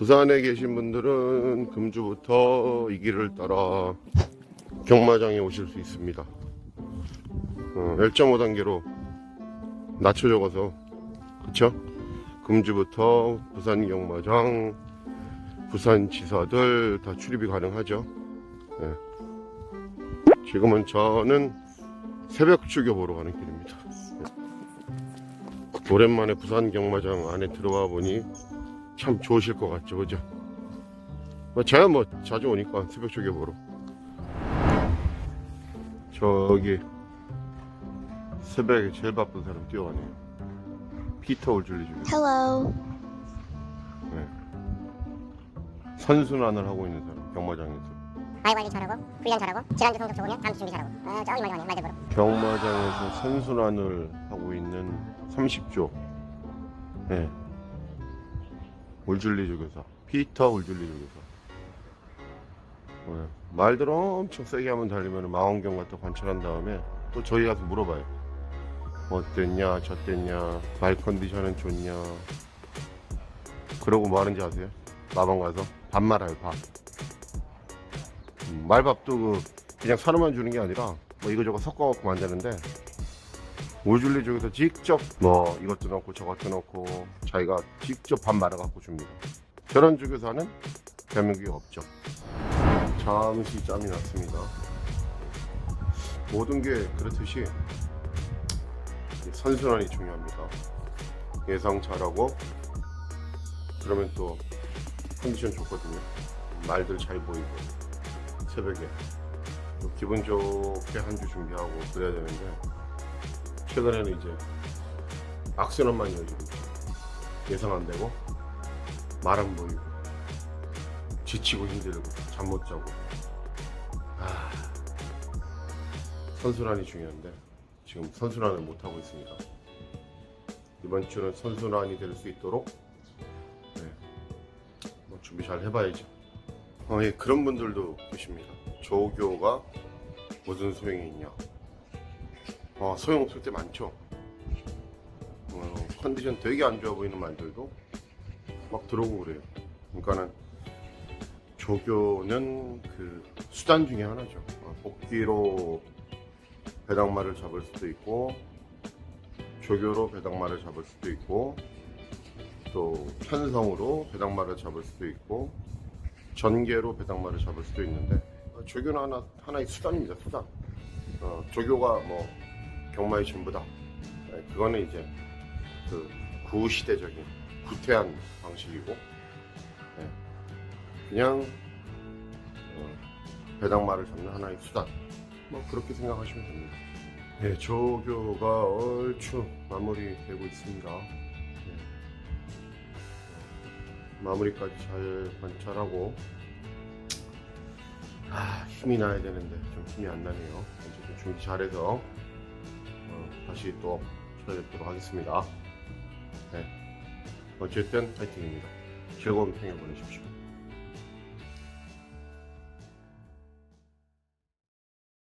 부산에 계신 분들은 금주부터 이 길을 따라 경마장에 오실 수 있습니다. 어, 1.5 단계로 낮춰 적어서 그쵸? 금주부터 부산 경마장, 부산 지사들 다 출입이 가능하죠. 예. 지금은 저는 새벽 출교 보러 가는 길입니다. 예. 오랜만에 부산 경마장 안에 들어와 보니 참 좋으실 것 같죠, 그죠? 뭐 제가 뭐 자주 오니까 새벽 출교 보러. 저기 새벽에 제일 바쁜 사람 뛰어가네요. 피터 올줄리 중에 Hello. 선순환을 하고 있는 사람 경마장에서 말 관리 잘하고 훈련 잘하고 지난주 성적 좋으면 다음 주 준비 잘하고 어, 저기 말이 많네 말들 보러 경마장에서 선순환을 하고 있는 30조 네. 올줄리 조교사 피터 올줄리 조교사 네. 말들 엄청 세게 하면 달리면 망원경 갖다 관찰한 다음에 또 저희 가서 물어봐요 어땠냐 저땠냐 말 컨디션은 좋냐 그러고 뭐 하는지 아세요? 마방 가서 밥 말아요 밥 음, 말밥도 그 그냥 사료만 주는 게 아니라 뭐 이거저거 섞어갖고 만드는데 올줄리 쪽에서 직접 뭐 이것도 넣고 저것도 넣고 자기가 직접 밥 말아갖고 줍니다. 저런 쪽에서는 대한민국에 없죠. 잠시 짬이 났습니다. 모든 게 그렇듯이 이 선순환이 중요합니다. 예상 잘하고 그러면 또 컨디션 좋거든요. 말들 잘 보이고 새벽에 또 기분 좋게 한 주 준비하고 그래야 되는데 최근에는 이제 악순환만 있죠. 예상 안 되고 말 안 보이고 지치고 힘들고 잠 못 자고 아 선순환이 중요한데 지금 선순환을 못 하고 있습니다. 이번 주는 선순환이 될 수 있도록 네, 뭐 준비 잘 해봐야죠. 어, 예, 그런 분들도 계십니다. 조교가 무슨 소용이 있냐? 어, 소용 없을 때 많죠. 어, 컨디션 되게 안 좋아 보이는 말들도 막 들어오고 그래요. 그러니까는 조교는 그 수단 중에 하나죠. 어, 복귀로 배당말을 잡을 수도 있고, 조교로 배당말을 잡을 수도 있고, 또 편성으로 배당말을 잡을 수도 있고, 전개로 배당말을 잡을 수도 있는데 어, 조교는 하나 하나의 수단입니다. 수단. 어, 조교가 뭐 경마의 전부다. 네, 그거는 이제 그 구시대적인 구태한 방식이고 네, 그냥 어, 배당말을 잡는 하나의 수단. 뭐 그렇게 생각하시면 됩니다. 네, 조교가 얼추 마무리되고 있습니다. 네. 마무리까지 잘 관찰하고 아 힘이 나야 되는데 좀 힘이 안 나네요 어쨌든 준비 잘해서 어, 다시 또 찾아뵙도록 하겠습니다. 네. 어쨌든 파이팅입니다. 즐거운 평일 보내십시오